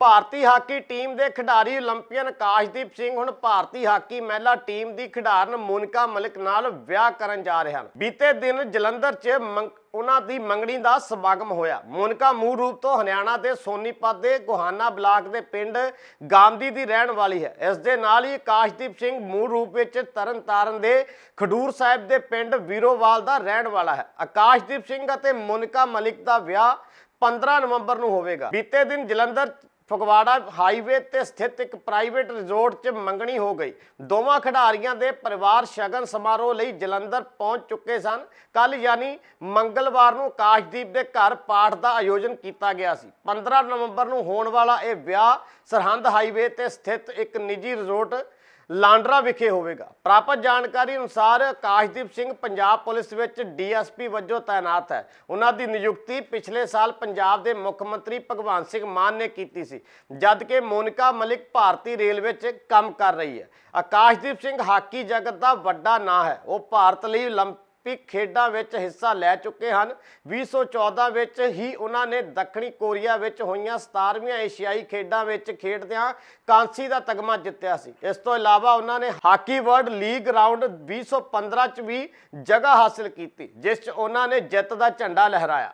ਭਾਰਤੀ hockey team ਦੇ ਖਿਡਾਰੀ 올림픽ੀਅਨ ਕਾਸ਼ਦੀਪ ਸਿੰਘ ਹੁਣ ਭਾਰਤੀ ਹਾਕੀ ਮਹਿਲਾ ਟੀਮ ਦੀ ਖਿਡਾਰਨ ਮੋਨਿਕਾ ਮਲਿਕ ਨਾਲ ਵਿਆਹ ਕਰਨ ਜਾ ਰਹੇ ਹਨ। ਬੀਤੇ ਦਿਨ ਜਲੰਧਰ 'ਚ ਉਹਨਾਂ ਦੀ ਮੰਗਣੀ ਦਾ ਸਮਾਗਮ ਹੋਇਆ। ਮੋਨਿਕਾ ਮੂਲ ਰੂਪ ਤੋਂ ਹਰਿਆਣਾ ਦੇ ਸੋਨੀਪਤ ਦੇ ਗੋਹਾਨਾ ਬਲਾਕ ਦੇ ਪਿੰਡ ਗਾਮਦੀ ਦੀ ਰਹਿਣ ਵਾਲੀ ਹੈ। ਇਸ ਦੇ ਨਾਲ ਹੀ ਕਾਸ਼ਦੀਪ ਸਿੰਘ ਮੂਲ ਰੂਪ ਵਿੱਚ ਤਰਨਤਾਰਨ ਦੇ ਖਡੂਰ ਸਾਹਿਬ ਦੇ ਪਿੰਡ ਵੀਰੋਵਾਲ ਦਾ ਰਹਿਣ ਵਾਲਾ ਹੈ। ਆਕਾਸ਼ਦੀਪ ਸਿੰਘ ਅਤੇ ਮੋਨਿਕਾ ਮਲਿਕ ਦਾ ਵਿਆਹ 15 ਨਵੰਬਰ ਨੂੰ ਹੋਵੇਗਾ। ਬੀਤੇ ਦਿਨ ਜਲੰਧਰ ਫਗਵਾੜਾ ਹਾਈਵੇ ਤੇ ਸਥਿਤ ਇੱਕ ਪ੍ਰਾਈਵੇਟ ਰਿਜ਼ੋਰਟ 'ਚ ਮੰਗਣੀ ਹੋ ਗਈ। ਦੋਵਾਂ ਖਿਡਾਰੀਆਂ ਦੇ ਪਰਿਵਾਰ ਸ਼ਗਨ ਸਮਾਰੋਹ ਲਈ ਜਲੰਧਰ ਪਹੁੰਚ ਚੁੱਕੇ ਸਨ। ਕੱਲ ਯਾਨੀ ਮੰਗਲਵਾਰ ਨੂੰ ਆਕਾਸ਼ਦੀਪ ਦੇ ਘਰ ਪਾਠ ਦਾ ਆਯੋਜਨ ਕੀਤਾ ਗਿਆ ਸੀ। 15 ਨਵੰਬਰ ਨੂੰ ਹੋਣ ਵਾਲਾ ਇਹ ਵਿਆਹ ਸਰਹੰਦ ਹਾਈਵੇ ਤੇ ਸਥਿਤ ਇੱਕ ਨਿੱਜੀ ਰਿਜ਼ੋਰਟ ਲਾਂਡਰਾ ਵਿਖੇ ਹੋਵੇਗਾ। ਪ੍ਰਾਪਤ ਜਾਣਕਾਰੀ ਅਨੁਸਾਰ ਆਕਾਸ਼ਦੀਪ ਸਿੰਘ ਪੰਜਾਬ ਪੁਲਿਸ ਵਿੱਚ ਡੀਐਸਪੀ ਵਜੋਂ ਤਾਇਨਾਤ ਹੈ। ਉਹਨਾਂ ਦੀ ਨਿਯੁਕਤੀ ਪਿਛਲੇ ਸਾਲ ਪੰਜਾਬ ਦੇ ਮੁੱਖ ਮੰਤਰੀ ਭਗਵੰਤ ਸਿੰਘ ਮਾਨ ਨੇ ਕੀਤੀ ਸੀ ਜਦ ਕਿ ਮੋਨਿਕਾ ਮਲਿਕ ਭਾਰਤੀ ਰੇਲ ਵਿੱਚ ਕੰਮ ਕਰ ਰਹੀ ਹੈ। ਆਕਾਸ਼ਦੀਪ ਸਿੰਘ ਹਾਕੀ ਜਗਤ ਦਾ ਵੱਡਾ ਨਾਂ ਹੈ। ਉਹ ਭਾਰਤ ਲਈ 올림픽 ਖੇਡਾਂ ਵਿੱਚ ਹਿੱਸਾ ਲੈ ਚੁੱਕੇ ਹਨ 2014 ਵਿੱਚ ਹੀ ਉਹਨਾਂ ਨੇ ਦੱਖਣੀ ਕੋਰੀਆ ਵਿੱਚ ਹੋਈਆਂ 17ਵੀਆਂ ਏਸ਼ੀਆਈ ਖੇਡਾਂ ਵਿੱਚ ਖੇਡਦਿਆਂ ਕਾਂਸੀ ਦਾ ਤਗਮਾ ਜਿੱਤਿਆ ਸੀ ਇਸ ਤੋਂ ਇਲਾਵਾ ਉਹਨਾਂ ਨੇ ਹਾਕੀ ਵਰਲਡ ਲੀਗ ਰਾਉਂਡ 2015 ਚ ਵੀ ਜਗ੍ਹਾ ਹਾਸਲ ਕੀਤੀ ਜਿਸ ਚ ਉਹਨਾਂ ਨੇ ਜਿੱਤ ਦਾ ਝੰਡਾ ਲਹਿਰਾਇਆ